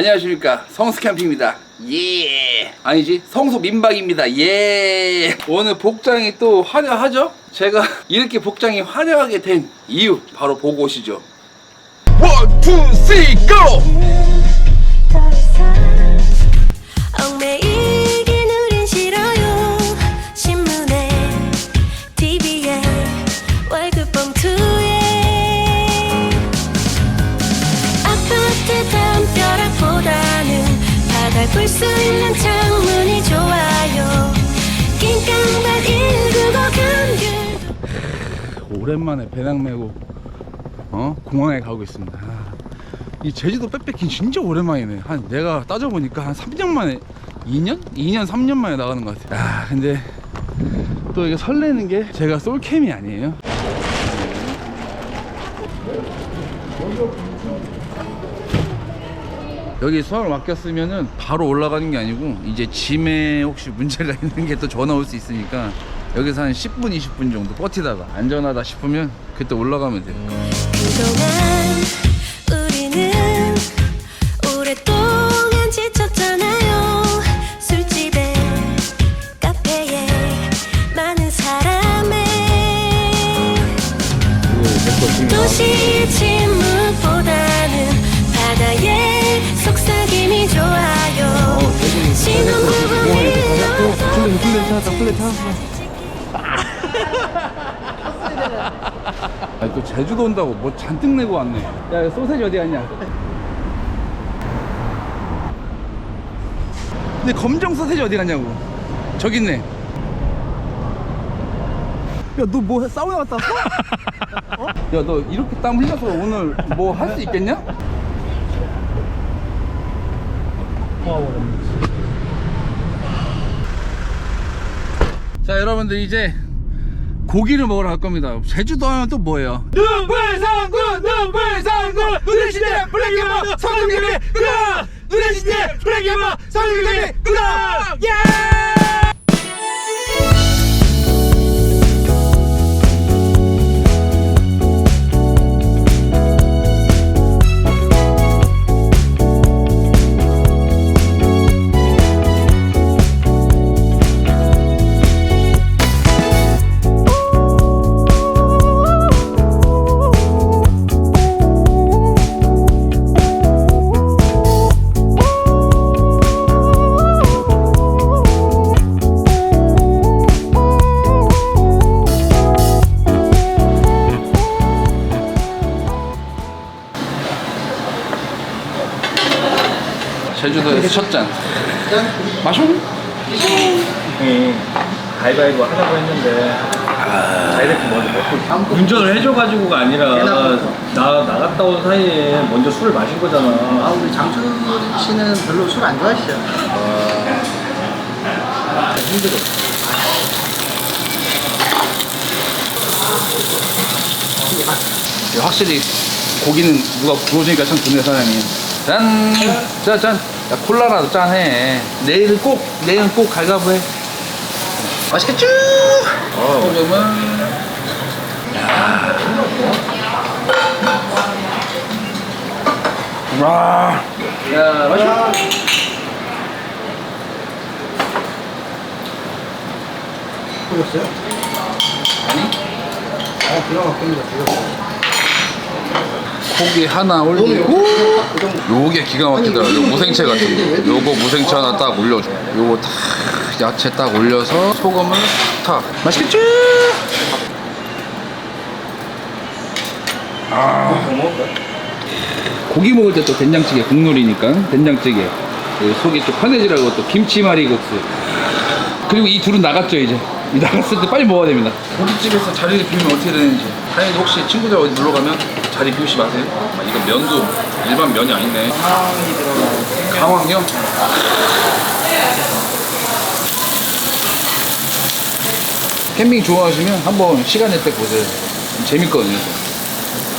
안녕하십니까. 성수 캠핑입니다. 예. 아니지? 성수 민박입니다. 예. 오늘 복장이 또 화려하죠? 제가 이렇게 복장이 화려하게 된 이유 바로 보고 오시죠. 원, 투, 쓰리, 고! 오랜만에 배낭 메고 어 공항에 가고 있습니다. 아, 이 제주도 백패킹 진짜 오랜만이네. 한 내가 따져보니까 한 3년 만에 2년? 2년 3년 만에 나가는 것 같아. 아 근데 또 이게 설레는 게 제가 솔캠이 아니에요. 여기 수학을 맡겼으면은 바로 올라가는 게 아니고 이제 짐에 혹시 문제가 있는 게 또 전화 올 수 있으니까 여기서 한 10분 20분 정도 버티다가 안전하다 싶으면 그때 올라가면 돼요. 그동안 우리는 오랫동안 지쳤잖아요. 술집에 카페에 많은 사람에. 도시의 침묵보다는 바다의 속삭임이 좋아요. 신혼 부부 아니 또 제주도 온다고 뭐 잔뜩 내고 왔네. 야 이거 소세지 어디 갔냐? 근데 검정 소세지 어디 갔냐고. 저기 있네. 야 너 뭐 사우나 갔다 왔어? 야 너 이렇게 땀 흘려서 오늘 뭐 할 수 있겠냐? 자 여러분들 이제 고기를 먹으러 갈 겁니다. 제주도 하면 또 뭐예요? 눈불상군 눈불상군 누레시대 블랙게머 성능님이 끄덕 누레시대 블랙게머 성능님이 끄덕 제주도에서 첫 잔 마셔? 형이 가위바위보 하자고 했는데 자이렉트 먼저 먹고 운전을 해줘가지고가 아니라 나 나갔다 온 사이에 먼저 술을 마신 거잖아 아 우리 장춘 씨는 별로 술 안 좋아하시죠? 힘들어. 확실히 고기는 누가 구워주니까 참 좋네 사장님 짠! 짠! 짠! 야 콜라라도 짠해 내일은 꼭 내일은 꼭 갈가부 해 맛있겠죠? 소금은 야. 와. 야 마셔 보셨어요? 아니 아 기가 막힙니다 지금. 고기 하나 올리고 요게 기가 막히더라 요. 무생채 같은 거. 요거 무생채 하나 딱 올려줘. 요거 딱 야채 딱 올려서 소금을 탁. 맛있겠지? 아. 고기 먹을 때 또 된장찌개 국물이니까. 된장찌개. 그 속이 좀 환해지라고 또 김치말이 국수. 그리고 이 둘은 나갔죠 이제. 이 나갔을 때 빨리 먹어야 됩니다. 고깃집에서 자리를 비우면 어떻게 되는지. 다행히 혹시 친구들 어디 놀러 가면 자리 비우지 마세요. 아, 이거 면도 일반 면이 아니네 강황이요? 캠핑 좋아하시면 한번 시간 낼 때 보세요. 재밌거든요.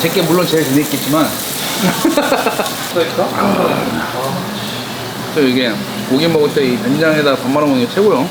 제게 물론 제일 재밌겠지만. 또 이게 고기 먹을 때 이 된장에다 밥 말아 먹는 게 최고요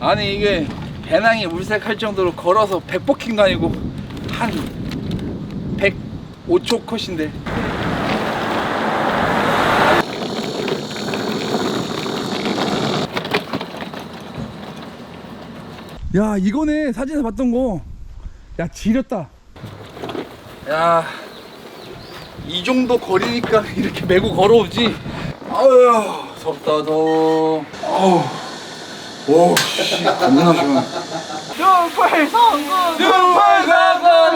아니 이게 배낭이 물색할 정도로 걸어서 백버킹도 아니고 한 105초 컷인데 야 이거네 사진에서 봤던 거야 지렸다. 야 이 정도 거리니까 이렇게 메고 걸어오지. 아유 덥다 더워 아우. 오씨 겁나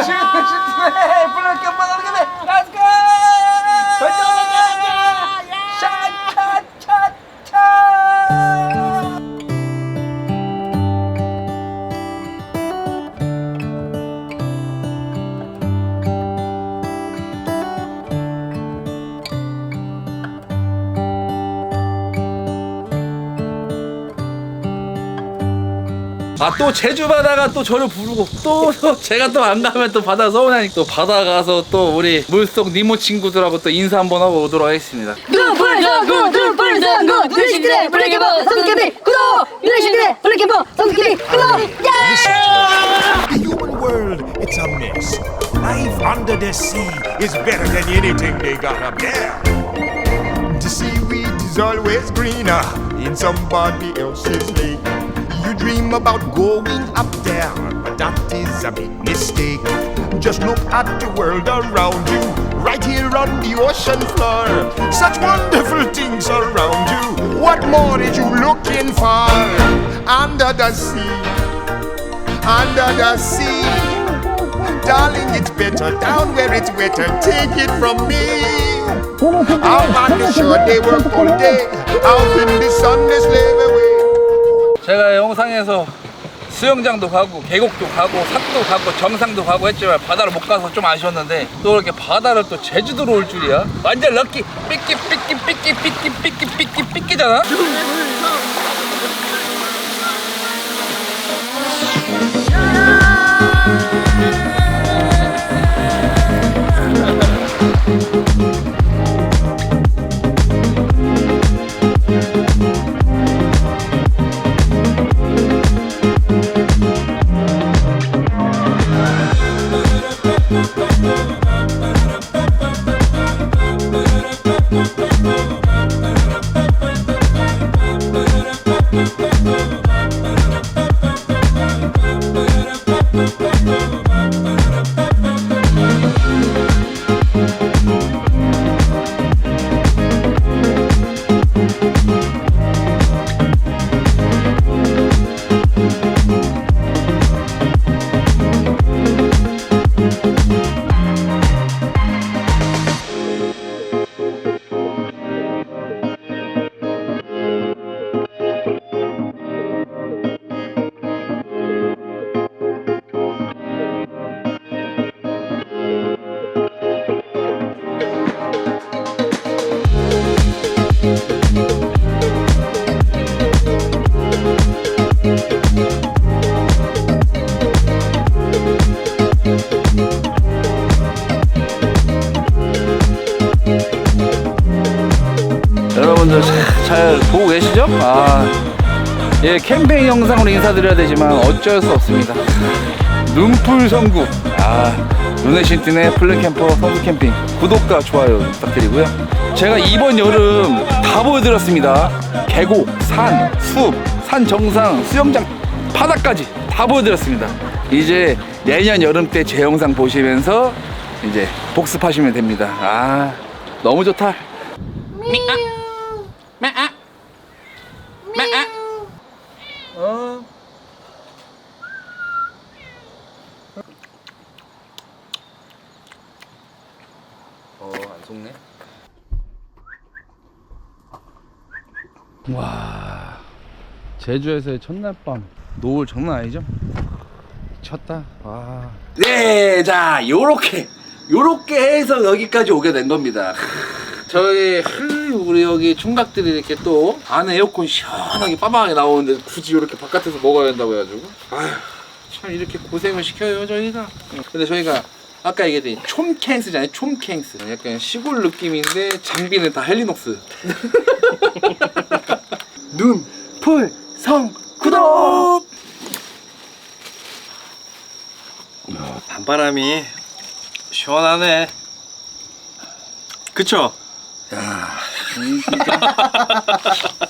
시원 또 제주 바다가 또 저를 부르고 또 제가 또안 가면 또 바다 서운하니까 또 바다 가서 또 우리 물속 니모 친구들하고 또 인사 한번 하고 오도록 하겠습니다. somebody else's lake. Dream about going up there, but that is a big mistake. Just look at the world around you, right here on the ocean floor. Such wonderful things around you. What more are you looking for? Under the sea under the sea. Darling, it's better down where it's wetter. Take it from me. Out on the shore, they work all day. Out in the sun, they slave. 제가 영상에서 수영장도 가고 계곡도 가고 산도 가고 정상도 가고 했지만 바다를 못 가서 좀 아쉬웠는데 또 이렇게 바다를 또 제주도로 올 줄이야. 완전 럭키. 삐끼 삐끼 삐끼 삐끼 삐끼 삐끼 삐끼잖아 여 보고 계시죠? 아, 예, 캠페인 영상으로 인사드려야 되지만 어쩔 수 없습니다. 눈풀 성구. 아, 눈에 신뜬의 플랜 캠퍼 선수 캠핑. 구독과 좋아요 부탁드리고요. 제가 이번 여름 다 보여드렸습니다. 계곡, 산, 숲, 산 정상, 수영장, 바다까지 다 보여드렸습니다. 이제 내년 여름 때 제 영상 보시면서 이제 복습하시면 됩니다. 아, 너무 좋다. 어. 어, 안 속네. 와, 제주에서의 첫날 밤 노을 장난 아니죠? 쳤다. 와. 네, 자, 요렇게 요렇게 해서 여기까지 오게 된 겁니다. 저희 흐, 우리 여기 총각들이 이렇게 또 안에 에어컨 시원하게 빠방하게 나오는데 굳이 이렇게 바깥에서 먹어야 된다고 해가지고 아휴 참 이렇게 고생을 시켜요 저희가 근데 저희가 아까 얘기했더니 촌캔스잖아요 촌캔스 약간 시골 느낌인데 장비는 다 헬리녹스 눈, 풀, 성, 구독! 밤바람이 시원하네. 그쵸?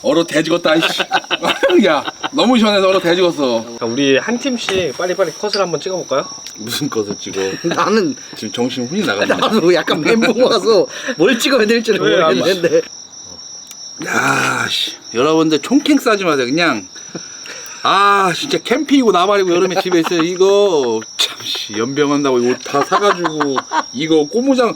얼어 대 죽었다 아이씨 야 너무 시원해서 얼어 대 죽었어 우리 한 팀씩 빨리빨리 컷을 한번 찍어볼까요? 무슨 것을 찍어 나는 지금 정신 혼이 나갔네 나도 약간 멘붕 와서 뭘 찍어야 될지를 왜, 안 모르겠는데 야, 씨. 여러분들 총캥 싸지 마세요. 그냥 아 진짜 캠핑이고 나발이고 여름에 집에 있어요. 이거 참 씨 연병한다고 이거 다 사가지고 이거 고무장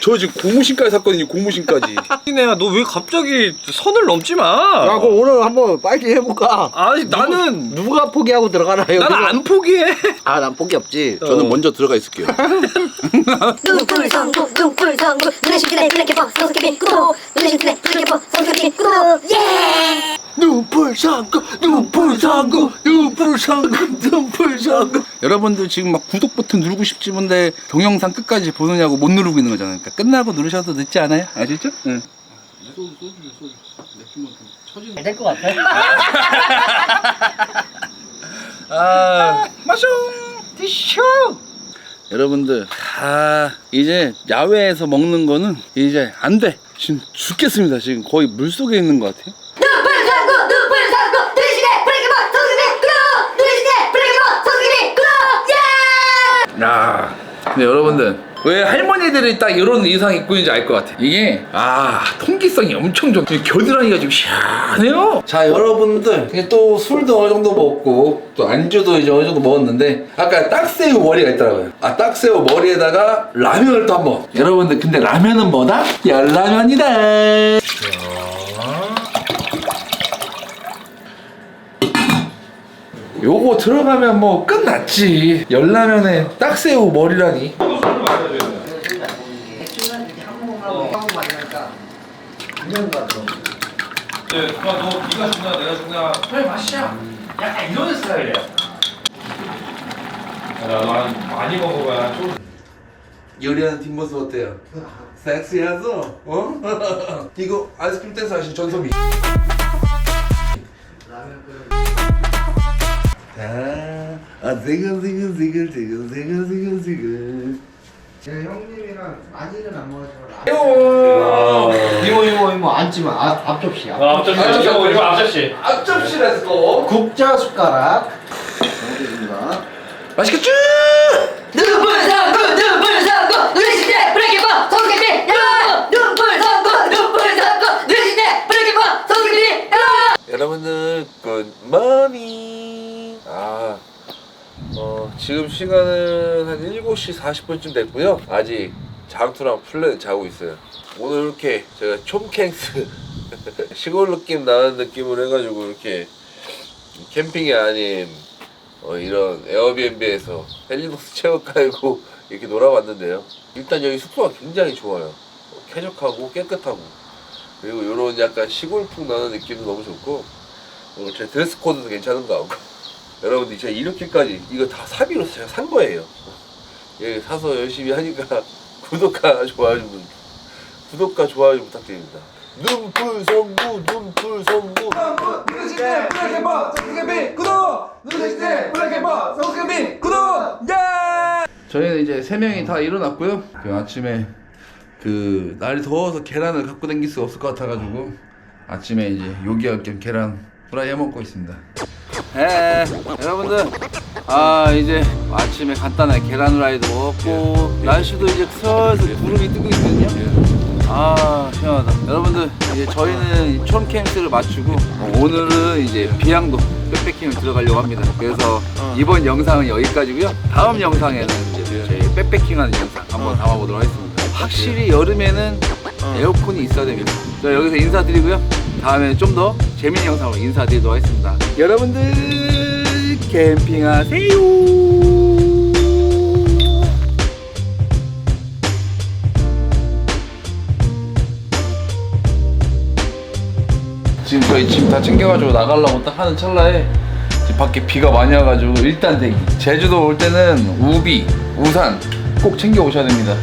저 지금 고무신까지 샀거든요. 고무신까지. 이네야 너 왜 갑자기 선을 넘지 마. 야 그럼 오늘 한번 빨리 해볼까? 아니 나는 누가 포기하고 들어가나요? 나는 안 포기해. 아 난 포기 없지 저는 먼저 들어가 있을게요. 성구 성구 눈에 구독 눈에 구독 예 눈풀 상고 눈풀 상고 눈풀 상고 눈풀 상고 여러분들 지금 막 구독 버튼 누르고 싶지 근데 동영상 끝까지 보느냐고 못 누르고 있는 거잖아요. 그러니까 끝나고 누르셔도 늦지 않아요? 아시죠? 응. 될것 같아. 아. 마숑 티슈. 여러분들 아 이제 야외에서 먹는 거는 이제 안 돼. 지금 죽겠습니다. 지금 거의 물 속에 있는 것 같아요 눈풀 성구 눈풀 성구 눈에 신기네 블랙해버 성스케빈 구독 눈에 신기네 블랙해버 성스케빈 구독 예 야, 근데 여러분들 왜 할머니들이 딱 이런 의상 입고 있는지 알 것 같아. 이게 아 통기성이 엄청 좋. 겨드랑이가 지금 시원해요. 자, 여러분들 이게 또 술도 어느 정도 먹고 또 안주도 이제 어느 정도 먹었는데 아까 딱새우 머리가 있더라고요. 아 딱새우 머리에다가 라면을 또 한번. 여러분들 근데 라면은 뭐다? 열라면이다. 요거 들어가면 뭐 끝났지. 열라면에 딱새우 머리라니. 네, 너 네가 죽나 내가 죽나 그래 맛이야. 약간 이런 스타일이야. 나도 한 많이 먹어봐야 좀. 요리하는 뒷모습 어때요? 섹시하죠? 어? 이거 아이스크림 댄스 하신 전소미. 아, 아, 지글, 지글, 지글, 지글, 지글, 지글. 형님이랑 많이는 안 먹어서 요! 이모 이모 이모 앉지마 아, 앞접시 앞. 앞접시 앞접시. 이거 이거 앞접시. 앞접시라서 또. 국자 숟가락 먹겠습니다 맛있겠죠? 눈풀 성구 눈풀 성구 눈에 신기네 블랙해버 성스케빈 구독 눈풀 성구 눈풀 성구 눈에 신기네 블랙해버 성스케빈 구독 여러분들 굿모닝 아 어, 지금 시간은 한 7시 40분쯤 됐고요. 아직 자루투랑 플랜 자고 있어요. 오늘 이렇게 제가 촘캥스 시골 느낌 나는 느낌으로 해가지고 이렇게 캠핑이 아닌 어, 이런 에어비앤비에서 헬리복스 체어 깔고 이렇게 놀아봤는데요. 일단 여기 숙소가 굉장히 좋아요. 어, 쾌적하고 깨끗하고. 그리고 이런 약간 시골풍 나는 느낌도 너무 좋고 어, 제 드레스 코드도 괜찮은 거 같고 여러분들 제가 이렇게까지 이거 다 사비로 제가 산 거예요. 예, 사서 열심히 하니까 구독과 좋아요 좀 구독과 좋아요 좀 부탁드립니다. 눈풀 성구 눈풀 성구. 누르시네 블랙해버 성스케빈 구독! 누르시네 블랙해버 성스케빈 구독! 예! 저희는 이제 세 명이 다 일어났고요. 그 아침에 그 날이 더워서 계란을 갖고 다닐 수 없을 것 같아가지고 아침에 이제 요기할 겸 계란 후라이 해 먹고 있습니다. 네, 여러분들 아 이제 아침에 간단하게 계란 후라이도 먹고 날씨도 이제 슬슬 구름이 뜨고 있거든요. 아 시원하다. 여러분들 이제 저희는 촌 캠프를 마치고 오늘은 이제 비양도 백패킹을 들어가려고 합니다. 그래서 이번 영상은 여기까지고요. 다음 영상에는 이제 저희 백패킹하는 영상 한번 담아보도록 하겠습니다. 확실히 여름에는 에어컨이 있어야 됩니다. 저 여기서 인사드리고요. 다음에 좀더 재밌는 영상으로 인사드리도록 하겠습니다. 여러분들 캠핑하세요. 지금 저희 짐 다 챙겨가지고 나가려고 딱 하는 찰나에 밖에 비가 많이 와가지고 일단 대기 제주도 올 때는 우비, 우산 꼭 챙겨 오셔야 됩니다.